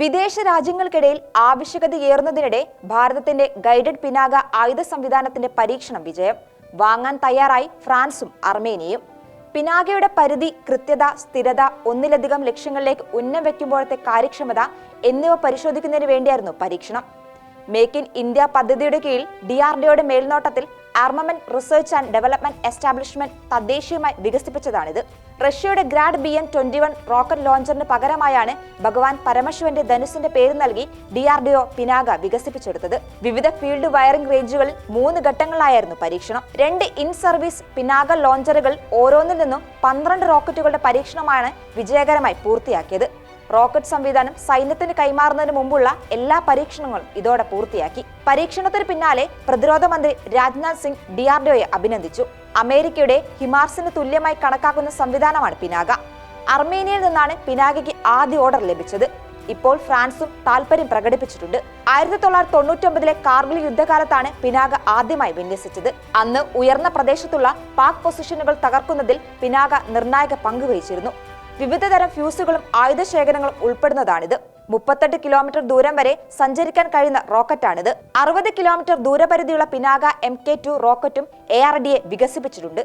വിദേശ രാജ്യങ്ങൾക്കിടയിൽ ആവശ്യകതയേറുന്നതിനിടെ ഭാരതത്തിന്റെ ഗൈഡഡ് പിനാക ആയുധ സംവിധാനത്തിന്റെ പരീക്ഷണം വിജയം. വാങ്ങാൻ തയ്യാറായി ഫ്രാൻസും അർമേനിയയും. പിനാകയുടെ പരിധി കൃത്യത സ്ഥിരത ഒന്നിലധികം ലക്ഷ്യങ്ങളിലേക്ക് ഉന്നം വയ്ക്കുമ്പോഴത്തെ കാര്യക്ഷമത എന്നിവ പരിശോധിക്കുന്നതിന് വേണ്ടിയായിരുന്നു പരീക്ഷണം. മേക്ക് ഇൻ ഇന്ത്യ പദ്ധതിയുടെ കീഴിൽ ഡി മേൽനോട്ടത്തിൽ armament research and development establishment തദ്ദേശീയമായി വികസിപ്പിച്ചതാണിത്. റഷ്യയുടെ Grad B N twenty one rocket ലോഞ്ചറിന് പകരമായാണ് ഭഗവാൻ പരമശിവന്റെ ധനുസിന്റെ പേര് നൽകി D R D O Pinaka വികസിപ്പിച്ചെടുത്തത്. വിവിധ ഫീൽഡ് വയറിംഗ് റേഞ്ചുകളിൽ മൂന്ന് ഘട്ടങ്ങളായിരുന്നു പരീക്ഷണം. രണ്ട് ഇൻ സർവീസ് പിനാക ലോഞ്ചറുകൾ ഓരോന്നിൽ നിന്നും പന്ത്രണ്ട് റോക്കറ്റുകളുടെ പരീക്ഷണമാണ് വിജയകരമായി പൂർത്തിയാക്കിയത്. റോക്കറ്റ് സംവിധാനം സൈന്യത്തിന് കൈമാറുന്നതിന് മുമ്പുള്ള എല്ലാ പരീക്ഷണങ്ങളും ഇതോടെ പൂർത്തിയാക്കി. പരീക്ഷണത്തിന് പിന്നാലെ പ്രതിരോധ മന്ത്രി രാജ്നാഥ് സിംഗ് ഡിആർഡിഒയെ അഭിനന്ദിച്ചു. അമേരിക്കയുടെ ഹിമാർസിന് തുല്യമായി കണക്കാക്കുന്ന സംവിധാനമാണ് പിനാക അർമേനിയയിൽ നിന്നാണ് പിനാകയ്ക്ക് ആദ്യ ഓർഡർ ലഭിച്ചത്. ഇപ്പോൾ ഫ്രാൻസും താൽപര്യം പ്രകടിപ്പിച്ചിട്ടുണ്ട്. ആയിരത്തി തൊള്ളായിരത്തി തൊണ്ണൂറ്റൊമ്പതിലെ കാർഗിൽ യുദ്ധകാലത്താണ് പിനാക ആദ്യമായി വിന്യസിച്ചത്. അന്ന് ഉയർന്ന പ്രദേശത്തുള്ള പാക് പൊസിഷനുകൾ തകർക്കുന്നതിൽ പിനാക നിർണായക പങ്ക് വഹിച്ചിരുന്നു. വിവിധതരം ഫ്യൂസുകളും ആയുധശേഖരങ്ങളും ഉൾപ്പെടുന്നതാണിത്. മുപ്പത്തെട്ട് കിലോമീറ്റർ ദൂരം വരെ സഞ്ചരിക്കാൻ കഴിയുന്ന റോക്കറ്റാണിത്. അറുപത് കിലോമീറ്റർ ദൂരപരിധിയുള്ള പിനാക എം കെ ടു റോക്കറ്റും എ ആർ വികസിപ്പിച്ചിട്ടുണ്ട്.